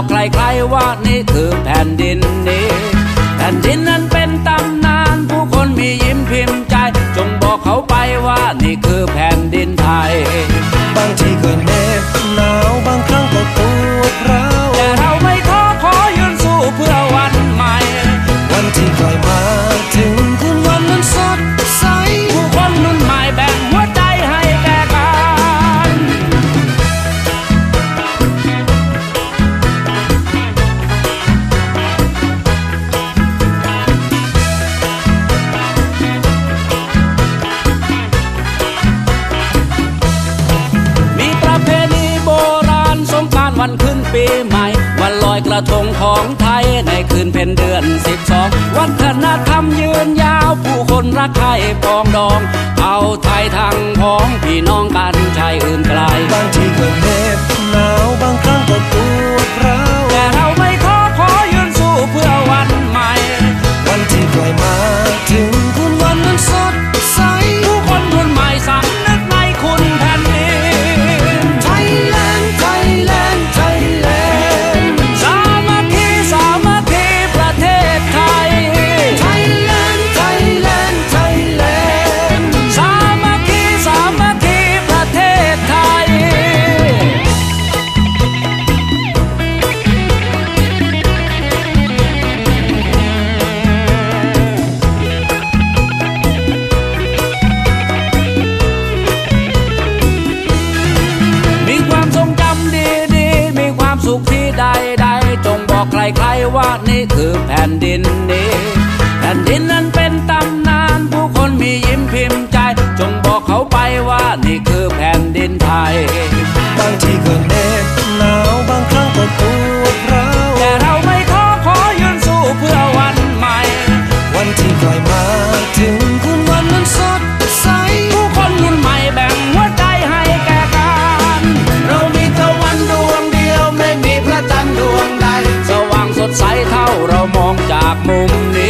บอกใครๆว่านี่คือแผ่นดินนี้ แผ่นดินนั้นเป็นตำนาน ผู้คนมียิ้มพิมพ์ใจ จงบอกเขาไปว่านี่คือ ปีใหม่ วันลอยกระทงของไทยในคืนเพ็ญเดือนสิบสองวัฒนธรรมยืนยาวผู้คนรักใครปองดอง เอาไทยทางพ้องพี่น้องกันชายอื่นไกลบางทีก็เฮ บอกใครๆว่านี่คือแผ่นดินนี้ แผ่นดินนั้นเป็นตำนาน ผู้คนมียิ้มพิมพ์ใจ จงบอกเขาไปว่านี่คือแผ่นดินไทย บางทีก็เหน็บหนาวบางครั้งก็ปวดร้าวแต่เราไม่ขอขอยืนสู้เพื่อวันใหม่ วันที่ใกล้มาถึงคุณวันนั้นสดใสผู้คนรุ่นใหม่แบ่งหัวใจให้แก่กัน เรามีตะวันดวงเดียวไม่มีพระจันทร์ดวง ดใสเท่าเรามองจากมุมนี้